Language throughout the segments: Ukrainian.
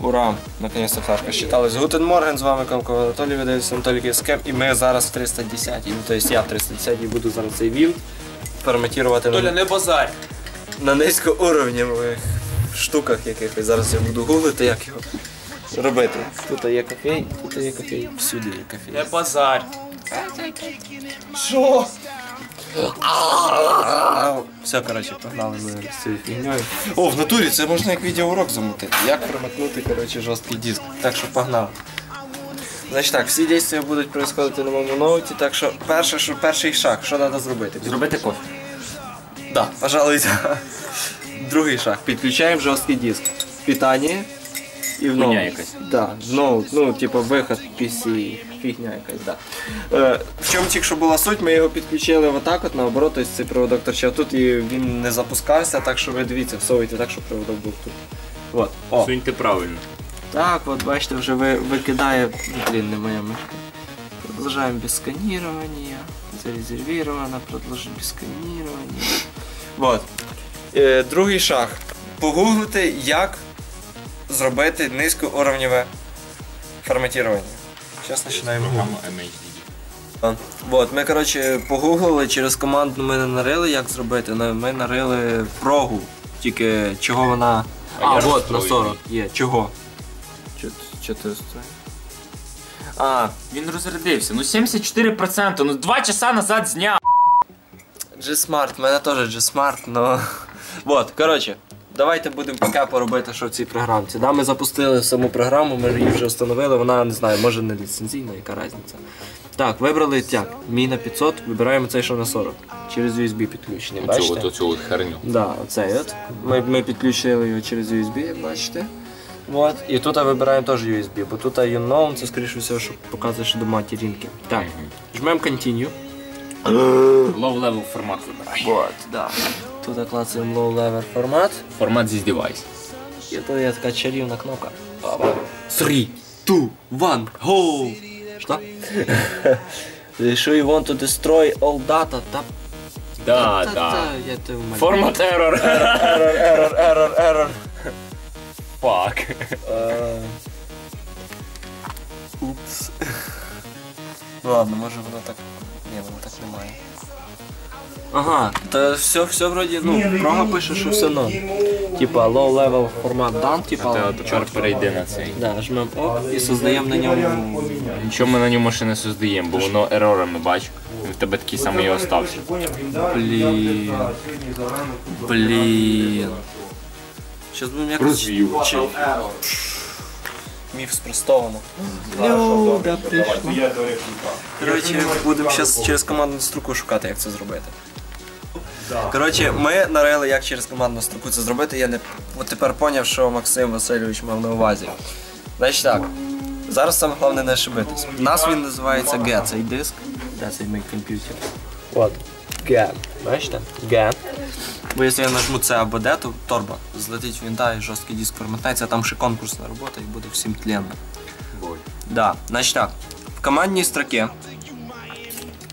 Ура! Наконец-то флешка считалась. Гутен Морген, з вами Камко Анатолій, видається Анатолій Кискем, і ми зараз в 310 Ну, тобто я в 310-й буду зараз цей вілд форматувати Толя, на, не базарь. на низькоуровневих штуках якихось. Зараз я буду гуглити, як його робити. Тут є кофей, тут є кофей, всюди є кофей. Не базарь. Що? Все, коротше, погнали ми з цією фігньою. О, в натурі це можна як відеоурок замутити. Як форматнути, коротше, жорсткий диск. Так що погнали. Значить так, всі дійства будуть происходити на моєму ноуті, так що перше, що перший шаг, що треба зробити? Зробити кофе. Да, пожалуй, да. Другий шаг. Підключаємо жорсткий диск. Питання і в. Хуйня якась. Да, в ну, типу, виход PC, фігня якась, да. Е, в чому тільки що була суть, ми його підключили отак от, наоборот, тобто цей проводок торчав тут і він не запускався, так що ви дивіться, всовуйте так, щоб проводок був тут. От. О. Суньте правильно. Так, от бачите, вже ви, викидає. Блін, не моя мишка. Продолжаем без сканирования. Зарезервировано, продолжим без сканирования. Вот. Е, другий шаг. Погуглити, як зробити низькоуровневе форматування. Зараз починаємо MHD. А, Вот, ми, коротше, погуглили, через команду ми не нарили, як зробити. але Ми нарили прогу. Тільки чого вона. А А, я вот, на 40 є. Чого? Чо, чо ти розстроєний? А, Він розрядився. Ну 74%, ну 2 часа назад зняв. G-Smart, в мене теж G-Smart, но. Вот, коротше, давайте будемо поки поробити, що в цій програмці. Да, ми запустили саму програму, ми її вже встановили, вона не знаю, може не ліцензійна, яка різниця. Так, вибрали тяг. Мій на 500, вибираємо цей, що на 40. Через USB підключення. Оцю Бачите? от оцю от херню. Да, оцей от. Ми, ми підключили його через USB, як бачите. Вот. І тут вибираємо теж USB, бо тут unknown, це скоріше всього, що показує, що до материнки. Так, жмемо Continue. Low level формат вибирай. Вот, да. Тут клацаємо low level формат. Формат зі девайс. І тут є така чарівна кнопка. Опа. Three, two, one, go! Що? Що you want to destroy all data? Та, Да, та, да. та, я тебе умоляю. Формат error. Error, error, error, error. Fuck. Е, Упс. Ну ладно, може воно так. Ні, воно так немає. Ага, та все, все вроді, ну, прога пише, що все норм. Типа low level формат done, типа. Та тепер перейди на цей. Да, жмем ок і создаємо на ньому. Нічого ми на ньому ще не создаємо, бо воно ерорами бач. В тебе такий самий і остався. Блін. Блін. Щас будемо якось. Розвів. Міф спростовано. Люда прийшла. Коротше, будемо зараз через командну строку шукати, як це зробити. Коротше, ми нарили, як через командну строку це зробити. Я не от тепер поняв, що Максим Васильович мав на увазі. Значить так. Зараз саме головне не ошибитись. У нас він називається G, цей диск. Де цей мій комп'ютер? От. G. Бачите? G. Бо якщо я нажму це або де, то торба злетить вінта і жорсткий диск форматається, а там ще конкурсна робота і буде всім тленно. Да, значить так. В командній строке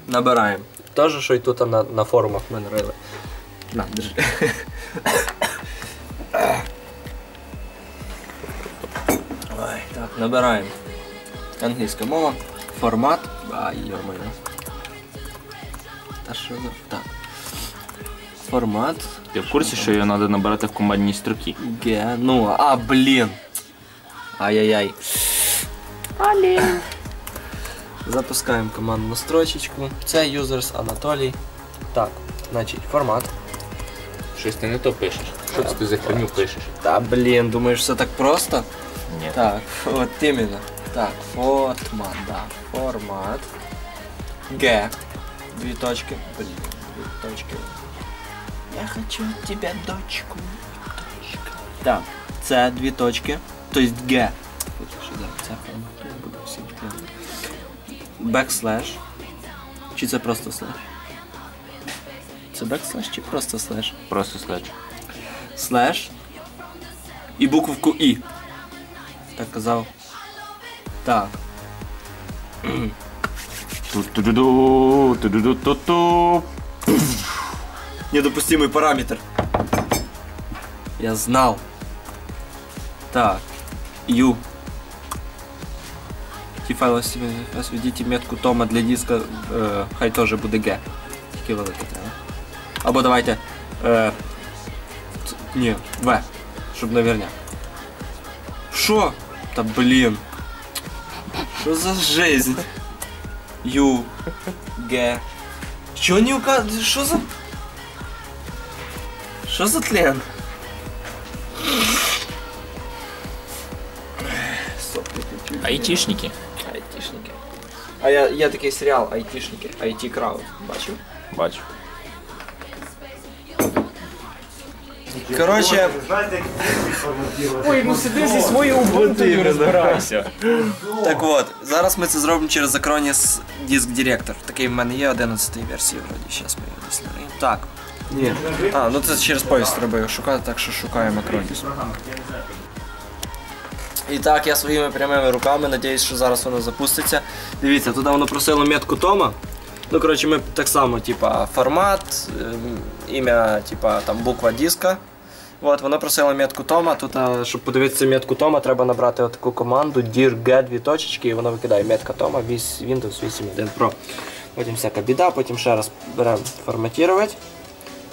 набираємо. Теж, що й тут на, на форумах ми нарили. На, держи. Ой, так, набираємо. Англійська мова, формат. Ай, йо-моє. Та що за. Так. Формат. Ти в курсі, що його треба набирати в командній строкі? Г. Ну, а, блін. Ай-яй-яй. Блін. Запускаємо командну строчечку. Це юзерс Анатолій. Так, значить, формат. Щось ти не то пишеш. Що це ти за херню пишеш? Та блін, думаєш, все так просто? Ні. Так, от іменно. Так, формат, да. Формат. Г. Дві точки. Блін, дві точки. Я хочу тебя, дочку. Дочка. Так, це дві точки. Тобто Г. Що да, це формат. Я буду всім клеїти. Бекслеш. Чи це просто слеш? Це бекслеш чи просто слеш? Просто след. слеш і буковку І. Так казав. Так. Ту-ту-ду-ду, ту-ду-ду-ту-ту. Недопустимый параметр. Я знал. Так. U. Ті файли сведіть метку Тома для диска, е, хай теж буде G. Тільки велике треба. Або давайте. Е, ц- ні, В. Щоб наверняк. Що? Та блін. Що за жизнь? Ю. Г. Чого не указує? Що за. Що за тлен? Айтішники. Айтішники. А я, є такий серіал Айтішники. IT Крауд. Бачив? Бачу. Коротше, Ой, ну сиди зі своєю убунтою розбирайся. так от, зараз ми це зробимо через Acronis Disk Director. Такий в мене є 11 версії вроді. Зараз ми його. Так. Ні. А, ну це через поїзд треба його шукати, так що шукаємо Acronis. І так, я своїми прямими руками, надіюсь, що зараз воно запуститься. Дивіться, туди воно просило метку Тома. Ну, коротше, ми так само, типа, формат, ем, ім'я, типа, там буква диска. От, воно просило метку Тома. Тут, а, щоб подивитися метку Тома, треба набрати отаку команду dir дві точечки, і воно викидає метка Тома вісь- Windows 8.1 Pro. Потім всяка біда, потім ще раз беремо форматувати.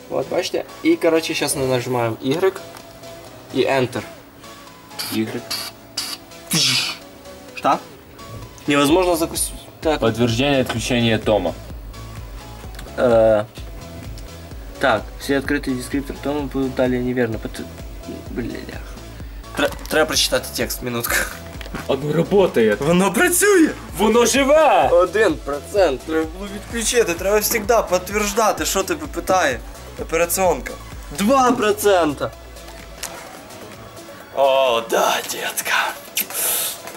От, бачите? І, коротше, зараз ми нажимаємо Y і Enter. Y. Что? Невозможно запустить. Так. Подтверждение отключения Тома. Э, так, все открытые дескриптор Тома будут далее неверно. Пот- Бля. Тре- Треба прочитати текст, минутку. Оно работает. Воно працює! Воно живе! Один процент. Треба було відключити, треба завжди підтверджати, що тебе питає. Операціонка. Два процента. О, да, детка.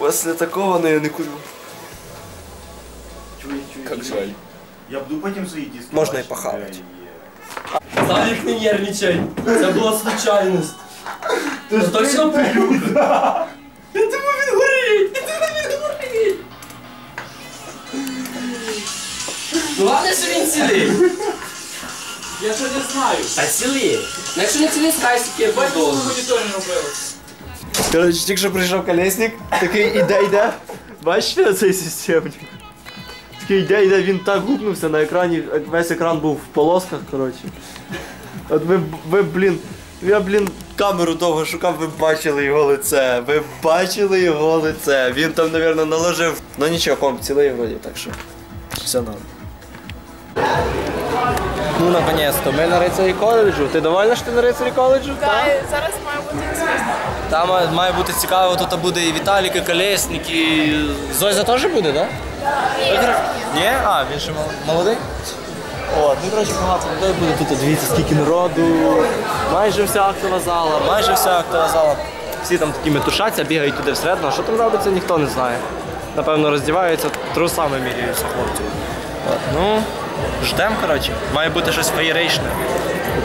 Після такого ну, я не курю. Как жаль. Я буду потім свої диски. Можна і бачити, похавати. де є. Славік, не нервничай. Це була случайність. Ти ж точно пилюка. Я думаю, він горить. Я думаю, він горить. Ну ладно, що він цілий. Я що не знаю. Та цілий. Ну якщо не цілий, скай сіки подолу. моніторі робили. Коротше, тільки що прийшов колесник, такий іде, йде. Бачите цей системник? Такий йде, йде, він так гупнувся на екрані, весь екран був в полосках, коротше. От ви, ви, блін, я, блін, камеру довго шукав, ви бачили його лице, ви бачили його лице. Він там, мабуть, наложив. Ну нічого, комп цілий вроді, так що все норм. Ну, наконец-то, ми на рицарі коледжу. Ти довольна, що ти на рицарі коледжу? Так, зараз має бути звісно. Там має- має бути цікаво, тут буде і Віталік, і Колесник, і Зойза теж буде, так? Да? Ні? А, він ще молодий? От, ну коротше багато людей буде тут, дивіться, скільки народу. Майже вся актова зала, майже вся актова зала. Всі там такі метушаться, бігають туди всередину. А що там робиться, ніхто не знає. Напевно, роздіваються, трусами міряються хлопці. От, ну, ждемо, коротше. Має бути щось феєричне.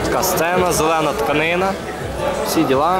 Така сцена, зелена тканина, всі діла.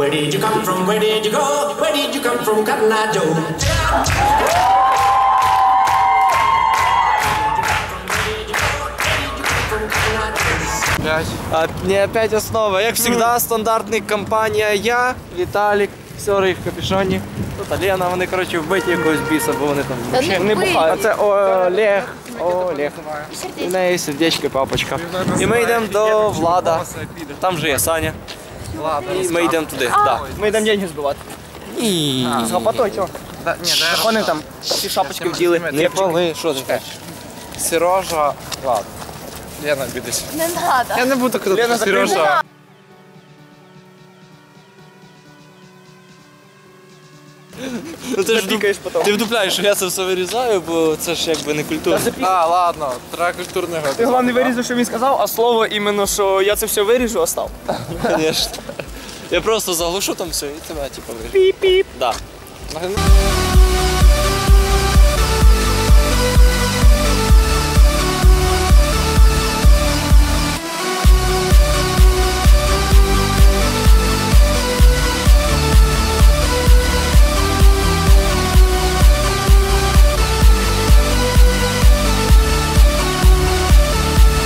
Where did you come from? Where did you go? Where did you come from, Cotton Eye Joe? А, не опять основа. Як завжди, стандартний компанія я, Віталік, Сьорий в капюшоні. Тут Алена, вони, коротше, вбиті якогось біса, бо вони там Та взагалі не не вбиті. бухають. А це Олег. Олег. У неї сердечко і папочка. І ми йдемо до Влада. Там же є Саня. І ми йдемо туди. Да. Ми йдемо деньги збивати. Ні. З гопотой, чого? Вони там всі шапочки вділи. Не пали, що ти кажеш? Сережа. Ладно. Лена, бідись. Не надо. Я не буду казати, Лена, Сережа. Ти ж Запікаєш потім. Ти вдупляєш, що я це все вирізаю, бо це ж якби не культурно. А, ладно, треба культурного. Ти головне вирізав, що він сказав, а слово іменно, що я це все виріжу, остав. Звісно. Я просто заглушу там все і тебе, типу, виріжу. Піп-піп. Да.